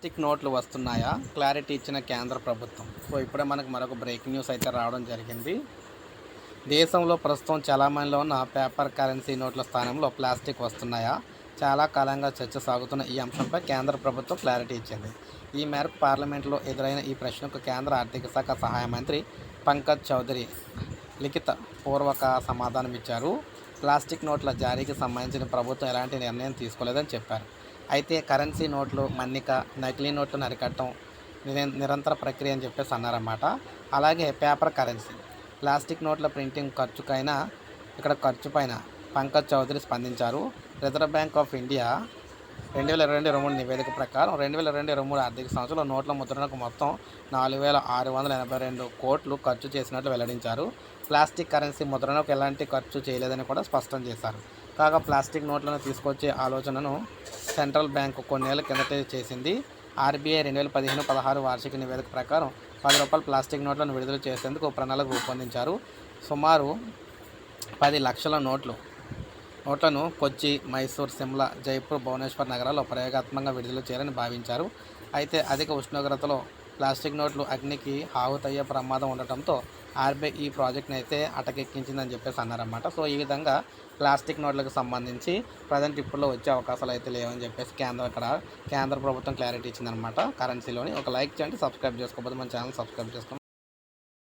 Plastic నోట్లు వస్తున్నాయా? Clarity ఇచ్చిన కేంద్ర ప్రభుత్వం. సో ఇప్పుడే మనకు మరొక బ్రేకింగ్ న్యూస్ అయితే రావడం జరిగింది. దేశంలో ప్రస్తుతం చలామణిలో ఉన్న పేపర్ కరెన్సీ నోట్ల స్థానంలో ప్లాస్టిక్ వస్తున్నాయా? చాలా కాలంగా చర్చ సాగుతున్న ఈ అంశంపై కేంద్ర ప్రభుత్వం క్లారిటీ ఇచ్చింది. ఈ మేరకు పార్లమెంట్లో ఎదురైన ఈ ప్రశ్నకు కేంద్ర ఆర్థిక శాఖ సహాయ మంత్రి పంకజ్ చౌదరి లిఖిత పూర్వక సమాధానం ఇచ్చారు ప్లాస్టిక్ నోట్ల జారీకి సంబంధించిన ప్రభుత్వం ఎలాంటి నిర్ణయం తీసుకోలేదని చెప్పారు. అయితే కరెన్సీ నోట్లు మన్నిక నకిలీ నోట్లను అరికట్టడం నిరంతర ప్రక్రియ అని చెప్పేసి అన్నారన్నమాట. అలాగే పేపర్ కరెన్సీ ప్లాస్టిక్ నోట్ల ప్రింటింగ్ ఖర్చుకైనా ఇక్కడ ఖర్చు పైన పంకజ్ చౌదరి స్పందించారు. రిజర్వ్ బ్యాంక్ ఆఫ్ ఇండియా రెండు వేల ఇరవై రెండు ఇరవై మూడు నివేదిక ప్రకారం రెండు వేల రెండు ఇరవై మూడు ఆర్థిక సంవత్సరంలో నోట్ల ముద్రణకు మొత్తం నాలుగు వేల ఆరు వందల ఎనభై రెండు కోట్లు ఖర్చు చేసినట్లు వెల్లడించారు. ప్లాస్టిక్ కరెన్సీ ముద్రణకు ఎలాంటి ఖర్చు చేయలేదని కూడా స్పష్టం చేశారు. కాగా ప్లాస్టిక్ నోట్లను తీసుకొచ్చే ఆలోచనను సెంట్రల్ బ్యాంకు కొన్నేళ్ళ కిందట చేసింది. ఆర్బీఐ రెండు వేల పదిహేను పదహారు వార్షిక నివేదిక ప్రకారం పది రూపాయల ప్లాస్టిక్ నోట్లను విడుదల చేసేందుకు ప్రణాళిక రూపొందించారు. సుమారు పది లక్షల నోట్లు నోట్లను కొచ్చి మైసూర్ సిమ్లా జైపూర్ భువనేశ్వర్ నగరాల్లో ప్రయోగాత్మకంగా విడుదల చేయాలని భావించారు. అయితే అధిక ఉష్ణోగ్రతలో ప్లాస్టిక్ నోట్లు అగ్నికి ఆహుతయ్యే ప్రమాదం ఉండటంతో ఆర్బీఐ ఈ ప్రాజెక్ట్ని అయితే అటకెక్కించిందని చెప్పేసి అన్నారన్నమాట. సో ఈ విధంగా ప్లాస్టిక్ నోట్లకు సంబంధించి ప్రజెంట్ ఇప్పుడులో వచ్చే అవకాశాలు అయితే లేవని చెప్పేసి కేంద్ర అక్కడ కేంద్ర ప్రభుత్వం క్లారిటీ ఇచ్చిందనమాట కరెన్సీలోని ఒక లైక్ చేయండి సబ్స్క్రైబ్ చేసుకోకపోతే మన ఛానల్ సబ్స్క్రైబ్ చేసుకోండి.